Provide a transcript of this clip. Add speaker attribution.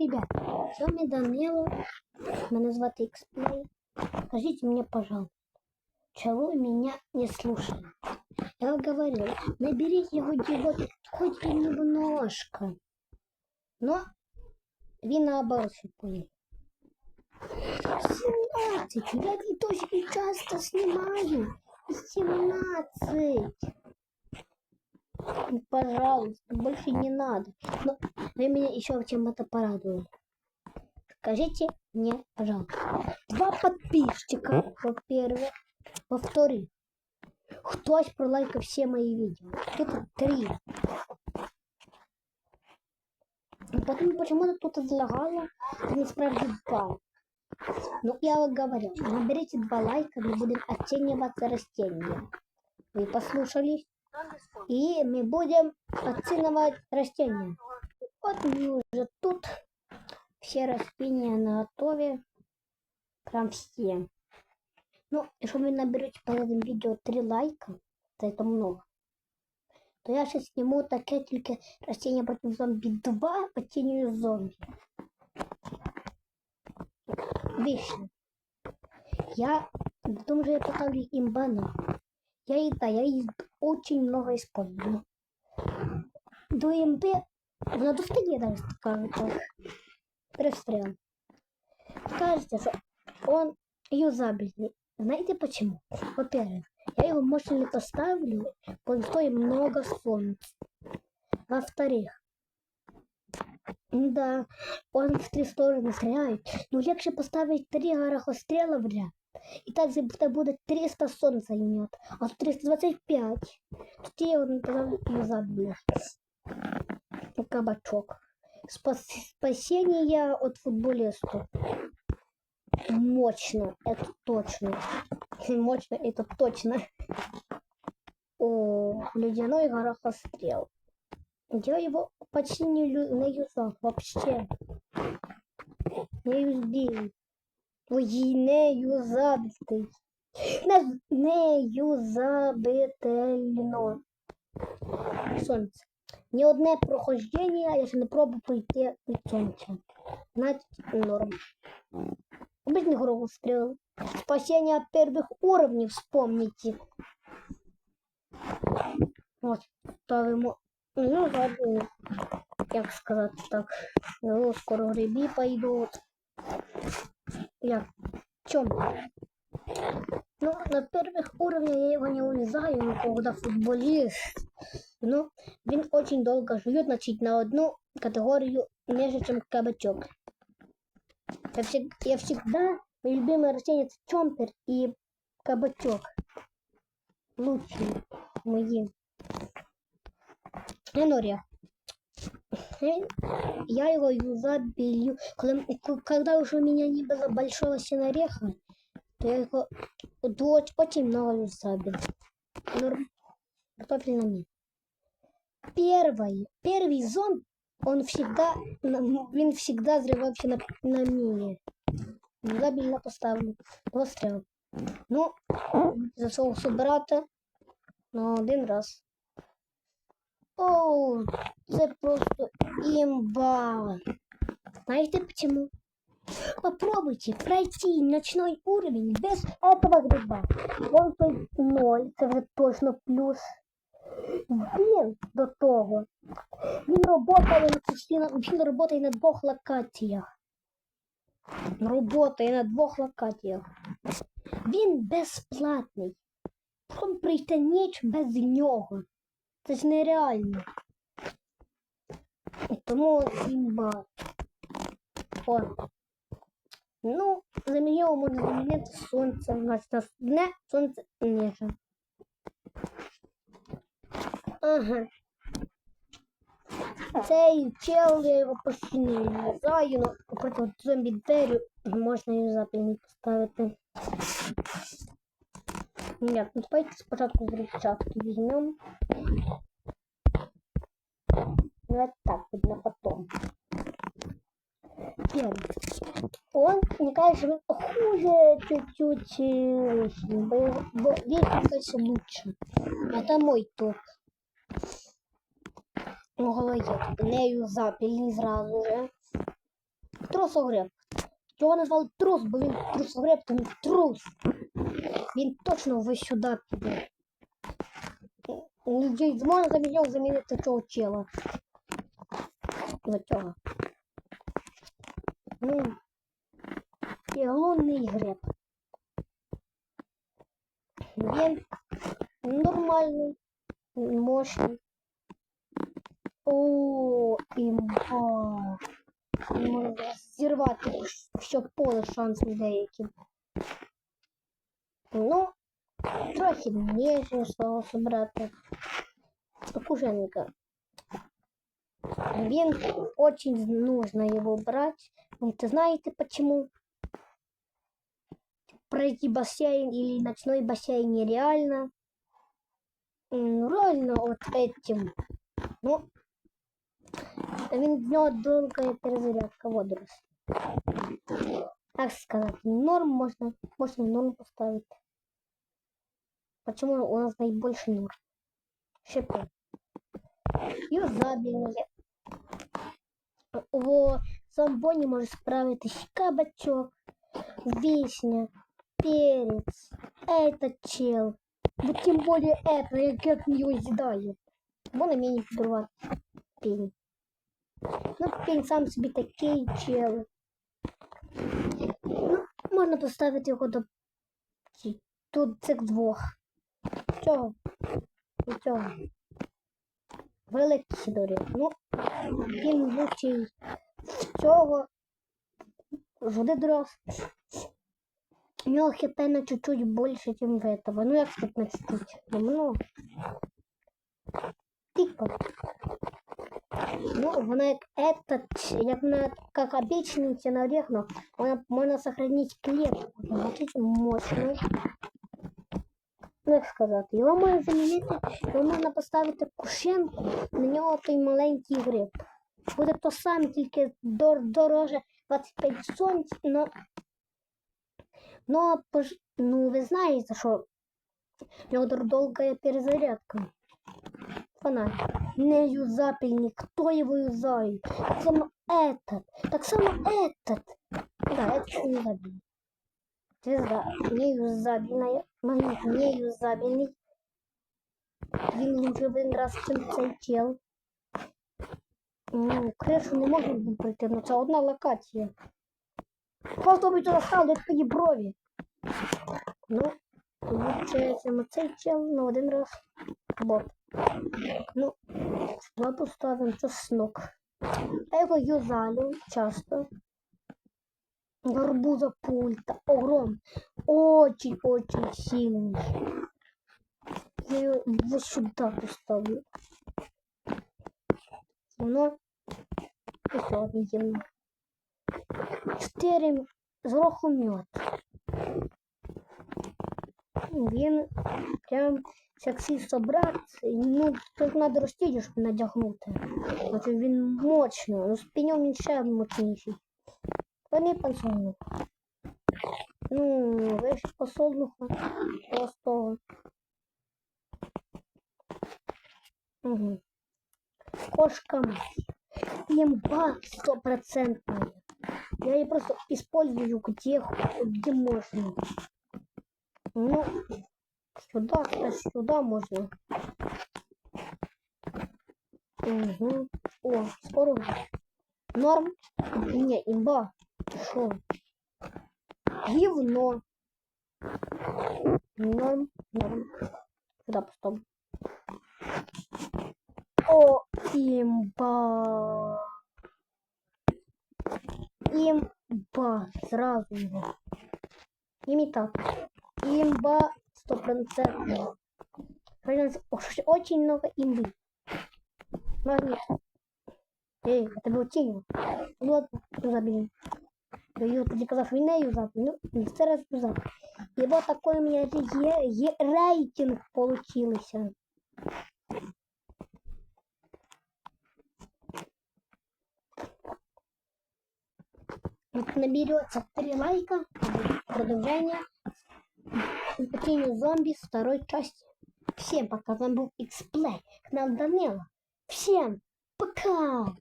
Speaker 1: Ребят, с вами Данило. Меня звать Xplay. Скажите мне, пожалуйста, чего меня не слушаете? Я говорил, наберите его диалог хоть немножко. Но вы наоборот все поняли. 17. Я видосики часто снимаю. 17. Ну, Пожалуйста, больше не надо. Но вы меня еще чем-то порадовали. Скажите мне, пожалуйста. Два подписчика, во-первых. Во-вторых, хтось пролайкав все мои видео. Это три. И Потом почему-то тут залагало, это насправді два. Ну, я вам говорю, наберите два лайка, мы будем оцениваться растения. Вы послушались? И мы будем оценивать растения. Вот мы уже тут. Все растения на готове. Прям все. Ну, если вы наберете под этим видео 3 лайка, то это много, то я сейчас сниму таке тільки растения против зомби 2 по тенью зомби. Вишня. Я думаю, что я поставлю им банner. Я и да, я их очень много использую. До МП на достиге даже скажу так. Пристрел. Кажется, что он юзабельный. Знаете почему? Во-первых, я его мощно не поставлю, он стоит много солнца. Во-вторых, да, он в три стороны стреляет. Но легче поставить три горохострела в ряд. И так это будет 300 солнца имет. А 325. Тут я его тогда юзабельный. Кабачок. Спас спасение от футболиста. Мощно, это точно. Мощно, это точно. О, ледяной горохострел. Я его почти не, не юзал вообще. Не юзбил. Ой, не юзабитий. Не, не юзабительно. Сонце. Ні одне прохождення, я ще не пробую пройти від сонця. Значить, норм. Обычный горохострел. Спасение от первых уровней вспомните. Вот, ставимо. Ну, забыл. Як сказати так. Ну, скоро гриби пойдут. Як? В чем? Ну, на первых уровнях я его не увязаю, но когда футболист. Ну, він очень долго живет, значит, на одну категорию ниже, чем кабачок. Я, всег- я всегда, мои любимые растения это чомпер и кабачок. Лучшие мои. Энория. Я его юзабелью. Когда, когда уже у меня не было большого синореха, то я его дочь очень много юзабил. Норм. Картофель на мне. Первый, первый зон, он всегда, він всегда взрывался на, на мине. Юзабельно поставлю. Постріл. Ну, за соусу брата на один раз. Оу, це просто имба. Знаете почему? Попробуйте пройти ночной уровень без этого гриба. Вон той ноль, це вже точно плюс. Він до того. Він постійно, він працює на двох локаціях. Працює на двох локаціях. Він безплатний. Пром прийти ніч без нього. Це ж нереально. І тому він. О. Ну, його можна замінити сонцем. Значить, наступне сонце ніже. Ага. Цей чел я його постійно в'язаю, але проти зомбі дерю можна її запільні поставити. Ні, ну давайте спочатку в рюкзачку візьмемо. Ну, так, вот на потом Первый. Он, мне кажется, он хуже чуть-чуть, э, Вишни, бо его- бо Вишни, кажется, лучше. Это мой топ. Ну, голові, нею запільні зразу же. трусогреб. Його назвали трус, бо він трусогреб, то він трус. Він точно ви сюди піде. Ні, Можна замінив замінити цього чела. На цього. Ну, і головний греб. Він нормальний, мощний. О, імба. Можна зірвати все поле шансів деякі. Ну, трохи ніжніше свого собрата. Він очень нужно его брать. Вы знаете почему? Пройти бассейн или ночной бассейн нереально. Реально вот этим. Ну, він нього довга перезарядка водорослей. Так сказать, норм можно, можно норм поставить. Почему у нас наибольше норм? Шипы. Юзабельные. Во ну, сам самбоне может справиться кабачок, вишня, перец, это чел. Да тем более это, я как не изъедаю. Вон имеет дрова пень. Ну, пень сам себе такие челы. Ну, можна поставити його до тут цих двох. Чого? Чого? Великий Сидорі. Ну, він лучший в цього. Жуди дров. У нього хп на чуть-чуть більше, ніж в этого. Ну, як сказать, на чуть-чуть. Ну, много. Типа. Ну, вона як этот, як на, как обычный тенорех, но вона можно сохранить клетку. Вона очень мощно. Ну, як сказати, його можна замінити, його можна поставити кушенку, на нього той маленький гриб. Буде то саме, тільки дор дороже 25 сонць, но, но пож- ну, ви знаєте, що в нього дор- довга перезарядка. Фонарь. Не юзабельный, кто его юзает? Так само этот, так само этот. Да, это не юзабельный. Звезда не юзабельная, магнит не юзабельный. Він лучше один раз, чим цей чел. Ну, кришу не буде пройти, ну це одна локація. Просто би туди стали твої брові. Ну, чим цей чел на один раз. Бот. Ну, сюда поставим чеснок. Я его юзалю часто. Гарбуза пульта. Огром. Очень-очень сильный. Я ее вот сюда поставлю. Темно. Еще один темно. Четыре зверху мед. Він прям сексі собрати. Ну, тут треба розтіді, щоб надягнути. Значить він мощно. Ну, з пенем він ще мощніший. Вони посолнух. Ну, весь посолнуха простого. Угу. Кошка. Имба стопроцентная. Я ее просто использую где, где можно. Ну, сюда, сюда можно. Угу. О, скоро. Норм. Не, имба. Шо? Гивно. Норм, норм. Сюда поставим. О, имба. Имба. Сразу его. Имитат. Имба стопроцентно. Правильно, оч- Очень много имбы. Магнит. Эй, это был тень. Ладно, забили Я тоді казав, він не юзав. Ну, це раз юзав. І вот такой у меня є, є рейтинг получился. Вот наберется три лайка, будет продолжение Приключения зомби с второй части. Всем пока, с вами был Xplay, канал Данила. Всем пока!